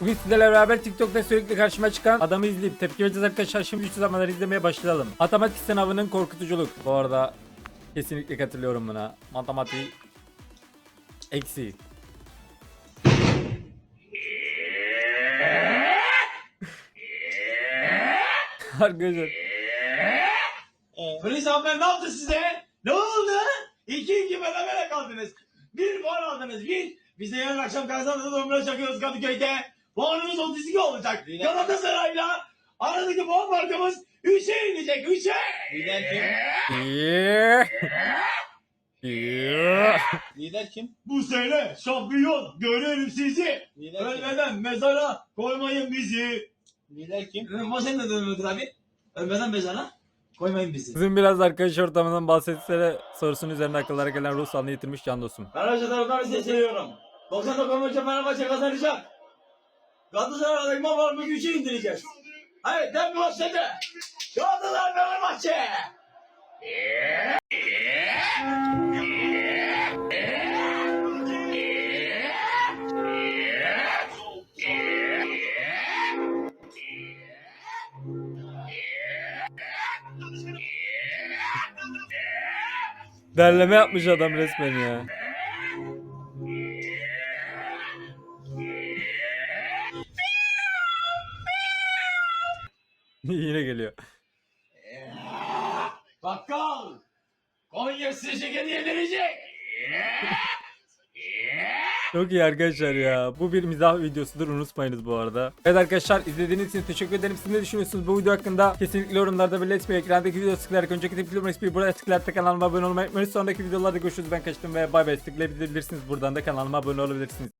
Bugün sizlerle beraber TikTok'ta sürekli karşıma çıkan adamı izleyip tepki vereceğiz arkadaşlar. Şimdi üç zamanları izlemeye başlayalım. Matematik sınavının korkutuculuk. Bu arada kesinlikle katılıyorum buna. Matematik eksi. Arkadaşlar Polis hanımefendi ne yaptı size? Ne oldu? İki iki berabere kaldınız. Bir puan aldınız bir. Biz de yarın akşam kazandığında domino çakıyoruz Kadıköy'de. Puanımız 32 olacak. Galatasaray'la aradaki puan farkımız 3'e inecek 3'e. Lider kim? Lider kim? Bu sene şampiyon görelim sizi. Ölmeden mezara koymayın bizi. Lider kim? Masen ne demek abi? Ölmeden mezara koymayın bizi. Sizin biraz arkadaş ortamından bahsetsene sorusunun üzerine akıllara gelen ruh sağlığını yitirmiş can dostum. Fenerbahçe taraftarı seçiyorum. 99 maçı Fenerbahçe kazanacak. Galatasaray'daki maçlarımızı 3'e indireceğiz. Hayır, derbi başladı. Galatasaray Fenerbahçe. Derleme yapmış adam resmen ya. Yine geliyor. Bakkal. Konya size şekeri yedirecek. Çok iyi arkadaşlar ya. Bu bir mizah videosudur unutmayınız bu arada. Evet arkadaşlar izlediğiniz için teşekkür ederim. Siz ne düşünüyorsunuz bu video hakkında? Kesinlikle yorumlarda belirtmeyi ekrandaki videoya tıklayarak önceki tepkilerim resmi buraya tıklayarak kanalıma abone olmayı unutmayın. Sonraki videolarda görüşürüz ben kaçtım ve bay bay tıklayabilirsiniz. Buradan da kanalıma abone olabilirsiniz.